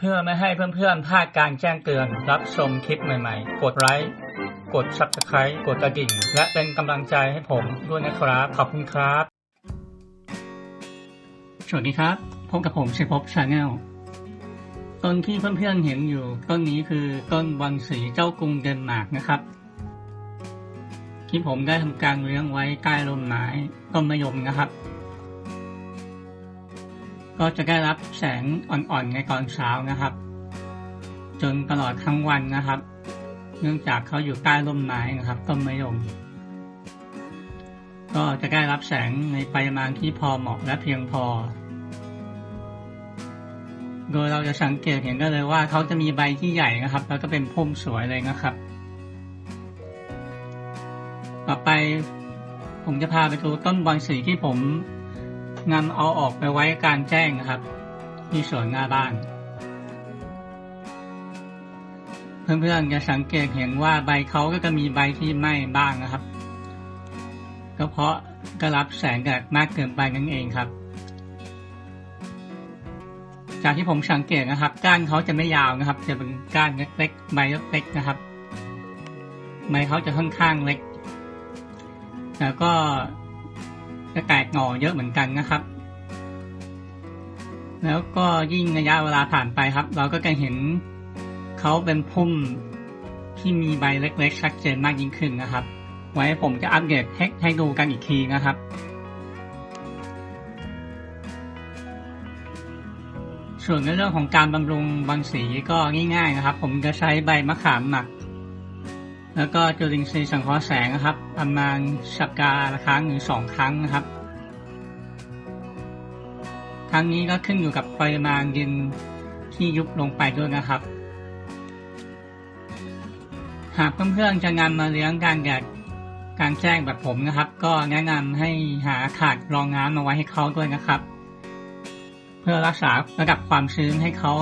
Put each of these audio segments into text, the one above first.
เพื่อไม่ให้เพื่อนๆพลาดการแจ้งเตือน รับชมคลิปใหม่ๆ กดไลค์กด subscribe กดกระดิ่ง และเป็นกำลังใจให้ผมด้วยนะครับ ขอบคุณครับ สวัสดีครับ พบกับผมชัยภพชาแนลต้นที่เพื่อนๆเห็นอยู่ ต้นนี้คือต้นบอลสีเจ้ากรุงเดนมาร์กนะครับที่ผมได้ทำการเลี้ยงไว้ใต้ร่มไม้ต้นมะยมนะครับ ก็จะได้รับแสงอ่อนๆในตอนเช้านะครับ จนตลอดทั้งวันนะครับ เนื่องจากเขาอยู่ใต้ร่มไม้นะครับต้นมะยมก็จะได้รับแสงในปริมาณที่พอเหมาะและเพียงพอ โดยเราจะสังเกตเห็นได้เลยว่าเขาจะมีใบที่ใหญ่นะครับ แล้วก็เป็นพุ่มสวยเลยนะครับ ต่อไปผมจะพาไปดูต้นบอนสีที่ผม นำเอาออกไปไว้กลารแจ้งนะครับ ที่สวนหน้าบ้าน เพื่อนๆจะสังเกตเห็นว่าใบเขาก็จะมีใบที่ไหม้บ้างนะครับ ก็เพราะก็รับแสงแดดมากเกินไปนั่นเองครับ จากที่ผมสังเกตนะครับ ก้านเขาจะไม่ยาวนะครับ จะเป็นก้านเล็กๆใบเล็กๆนะครับ ใบเขาจะค่อนข้างเล็ก แล้วก็ จะแตกหน่อเยอะเหมือนกันนะครับ แล้วก็ยิ่งระยะเวลาผ่านไปครับ เราก็จะเห็นเขาเป็นพุ่มที่มีใบเล็กๆชัดเจนมากยิ่งขึ้นนะครับ ไว้ผมจะอัปเดตให้ให้ดูกันอีกทีนะครับส่วนในเรื่องของการบำรุงบอลสีก็ง่ายๆนะครับ ผมจะใช้ใบมะขามหมัก แล้วก็จุลินทรีย์สังเคราะห์แสงนะครับ ประมาณสัปดาห์ละครั้งหรือสองครั้งนะครับ ครั้งนี้ก็ขึ้นอยู่กับปริมาณดินที่ยุบลงไปด้วยนะครับ หากเพื่อนๆจะนำมาเลี้ยงการแดดกลางแจ้งแบบผมนะครับ ก็แนะนำให้หาถาดรองน้ำมาไว้ให้เขาด้วยนะครับ เพื่อรักษาระดับความชื้นให้เขา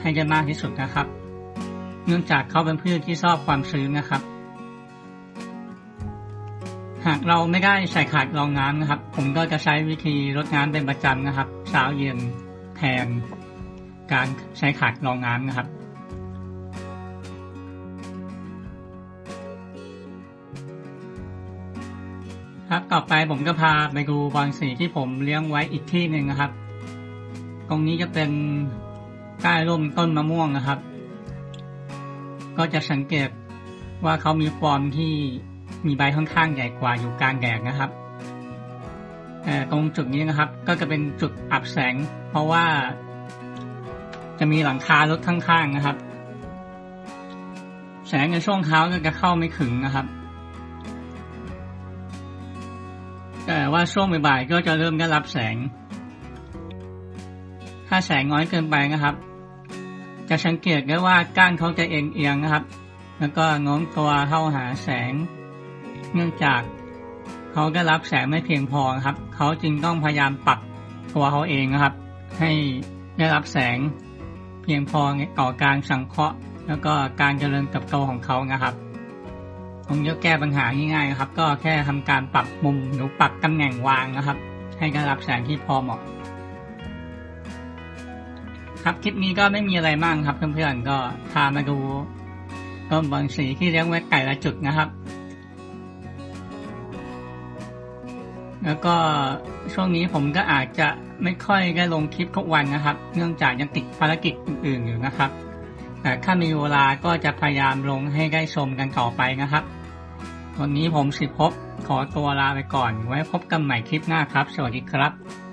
ให้ได้มากที่สุดนะครับ เนื่องจากเขาเป็นพืชที่ชอบความชื้นนะครับ หากเราไม่ได้ใส่ขาดรองน้ำนะครับ ผมก็จะใช้วิธีรดน้ำเป็นประจำนะครับ เช้าเย็นแทน การใช้ขาดรองน้ำนะครับครับต่อไปผมก็พาไปดูบอลสีที่ผมเลี้ยงไว้อีกที่หนึ่งนะครับ ตรงนี้จะเป็นใต้ร่มต้นมะม่วงนะครับ ก็จะสังเกตว่าเขามีฟอร์มที่ มีใบค่อนข้างใหญ่กว่าอยู่กลางแดดนะครับตรงจุดนี้นะครับก็จะเป็นจุดอับแสง เพราะว่า จะมีหลังคารถข้างๆนะครับ แสงในช่วงเช้าก็จะเข้าไม่ถึงนะครับแต่ว่าช่วงบ่ายๆก็จะเริ่มได้รับแสง ถ้าแสงน้อยเกินไปนะครับ จะสังเกตได้ว่าก้านเขาจะเอียงๆนะครับ แล้วก็โน้มตัวเข้าหาแสง เนื่องจากเขาได้รับแสงไม่เพียงพอครับ เขาจึงต้องพยายามปรับตัวเขาเองนะครับ ให้ได้รับแสงเพียงพอต่อการสังเคราะห์ แล้วก็การเจริญเติบโตของเขานะครับผมจะแก้ปัญหาง่ายๆนะครับ ก็แค่ทำการปรับมุมหรือปรับตำแหน่งวางนะครับ ให้ได้รับแสงที่พอเหมาะครับคลิปนี้ก็ไม่มีอะไรมากครับเพื่อนๆก็พามาดูต้นบอลสีที่เลี้ยงไว้ไก่ละจุดนะครับ แล้วก็ช่วงนี้ผมก็อาจจะไม่ค่อยได้ลงคลิปทุกวันนะครับ เนื่องจากยังติดภารกิจอื่นๆอยู่นะครับ แต่ถ้ามีเวลาก็จะพยายามลงให้ได้ชมกันต่อไปนะครับ วันนี้ผมสิภพขอตัวลาไปก่อน ไว้พบกันใหม่คลิปหน้าครับ สวัสดีครับ